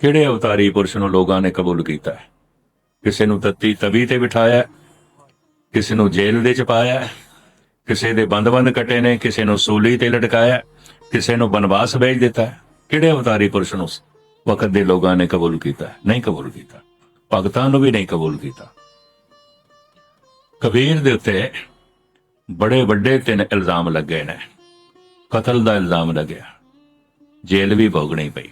ਕਿਹੜੇ ਅਵਤਾਰੀ ਪੁਰਸ਼ ਨੂੰ ਲੋਕਾਂ ਨੇ ਕਬੂਲ ਕੀਤਾ ਹੈ? ਕਿਸੇ ਨੂੰ ਤੱਤੀ ਤਵੀ ਤੇ ਬਿਠਾਇਆ ਕਿਸੇ ਨੂੰ ਜੇਲ੍ਹ ਦੇ ਚ ਪਾਇਆ ਕਿਸੇ ਦੇ ਬੰਦ-ਬੰਦ ਕੱਟੇ ਨੇ, ਕਿਸੇ ਨੂੰ ਸੂਲੀ ਤੇ ਲਟਕਾਇਆ ਕਿਸੇ ਨੂੰ ਬਨਵਾਸ ਭੇਜ ਦਿੱਤਾ ਕਿਹੜੇ ਅਵਤਾਰੀ ਪੁਰਸ਼ ਨੂੰ ਵਕਤ ਦੇ ਲੋਕਾਂ ਨੇ ਕਬੂਲ ਕੀਤਾ ਨਹੀਂ ਕਬੂਲ ਕੀਤਾ। ਭਗਤਾਂ ਨੂੰ ਵੀ ਨਹੀਂ ਕਬੂਲ ਕੀਤਾ। ਕਬੀਰ ਦੇ ਉੱਤੇ ਬੜੇ ਵੱਡੇ ਤਿੰਨ ਇਲਜ਼ਾਮ ਲੱਗੇ ਨੇ। ਕਤਲ ਦਾ ਇਲਜ਼ਾਮ ਲੱਗਿਆ। ਜੇਲ੍ਹ ਵੀ ਭੋਗਣੀ ਪਈ।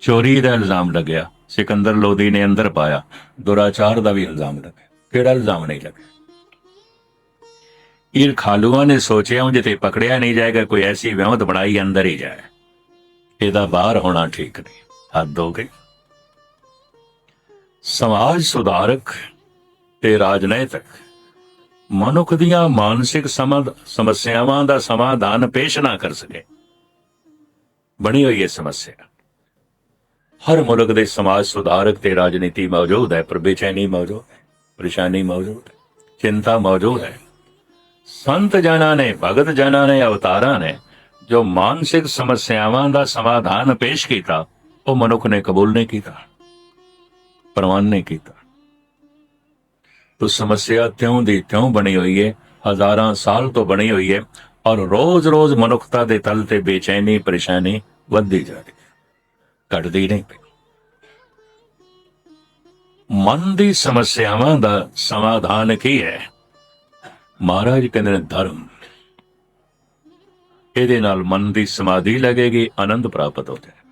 ਚੋਰੀ ਦਾ ਇਲਜ਼ਾਮ ਲੱਗਿਆ। ਸਿਕੰਦਰ ਲੋਦੀ ਨੇ ਅੰਦਰ ਪਾਇਆ। ਦੁਰਾਚਾਰ ਦਾ ਵੀ ਇਲਜ਼ਾਮ ਲੱਗਿਆ। ਕਿਹੜਾ ਇਲਜ਼ਾਮ ਨਹੀਂ ਲੱਗਿਆ? ਇਹ ਖਾਲੂਆਂ ਨੇ ਸੋਚਿਆ ਉਹ ਜਿੱਤੇ ਪਕੜਿਆ ਨਹੀਂ ਜਾਏਗਾ, ਕੋਈ ਐਸੀ ਵਿਉਂਤ ਬਣਾਈ ਅੰਦਰ ਹੀ ਜਾਏ। ਇਹਦਾ ਬਾਹਰ ਹੋਣਾ ਠੀਕ ਨਹੀਂ। ਹੱਦ ਹੋ ਗਈ। ਸਮਾਜ ਸੁਧਾਰਕ ਤੇ ਰਾਜਨੀਤਿਕ ਮਨੁੱਖ ਦੀਆਂ ਮਾਨਸਿਕ ਸਮਦ ਸਮੱਸਿਆਵਾਂ ਦਾ ਸਮਾਧਾਨ ਪੇਸ਼ ਨਾ ਕਰ ਸਕੇ। ਬਣੀ ਹੋਈ ਹੈ ਸਮੱਸਿਆ। ਹਰ ਮੁਲਕ ਦੇ ਸਮਾਜ ਸੁਧਾਰਕ ਤੇ ਰਾਜਨੀਤੀ ਮੌਜੂਦ ਹੈ, ਪਰ ਬੇਚੈਨੀ ਮੌਜੂਦ ਹੈ, ਪਰੇਸ਼ਾਨੀ ਮੌਜੂਦ ਹੈ, ਚਿੰਤਾ ਮੌਜੂਦ ਹੈ। ਸੰਤ ਜਨਾਂ ਨੇ, ਭਗਤ ਜਨਾਂ ਨੇ, ਅਵਤਾਰਾਂ ਨੇ ਜੋ ਮਾਨਸਿਕ ਸਮੱਸਿਆਵਾਂ ਦਾ ਸਮਾਧਾਨ ਪੇਸ਼ ਕੀਤਾ, ਉਹ ਮਨੁੱਖ ਨੇ ਕਬੂਲ ਨਹੀਂ ਕੀਤਾ ਪ੍ਰਵਾਨ ਨਹੀਂ ਕੀਤਾ। ਤੋ ਸਮੱਸਿਆ ਤਿਉਂ ਦੀ ਤਿਉਂ ਬਣੀ ਹੋਈ ਹੈ ਹਜ਼ਾਰਾਂ ਸਾਲ ਤੋਂ ਬਣੀ ਹੋਈ ਹੈ ਔਰ ਰੋਜ਼-ਰੋਜ਼ ਮਨੁੱਖਤਾ ਦੇ ਤਲ ਤੇ ਬੇਚੈਨੀ, ਪਰੇਸ਼ਾਨੀ ਵੱਧਦੀ ਜਾ ਰਹੀ। ਹੈ ਘਟਦੀ ਨਹੀਂ ਪਈ ਮਨ ਦੀ ਸਮੱਸਿਆਵਾਂ ਦਾ ਸਮਾਧਾਨ ਕੀ ਹੈ ਮਹਾਰਾਜ ਕਹਿੰਦੇ ਨੇ ਧਰਮ ਇਹਦੇ ਨਾਲ ਮਨ ਦੀ ਸਮਾਧੀ ਲੱਗੇਗੀ ਆਨੰਦ ਪ੍ਰਾਪਤ ਹੋ ਜਾਏ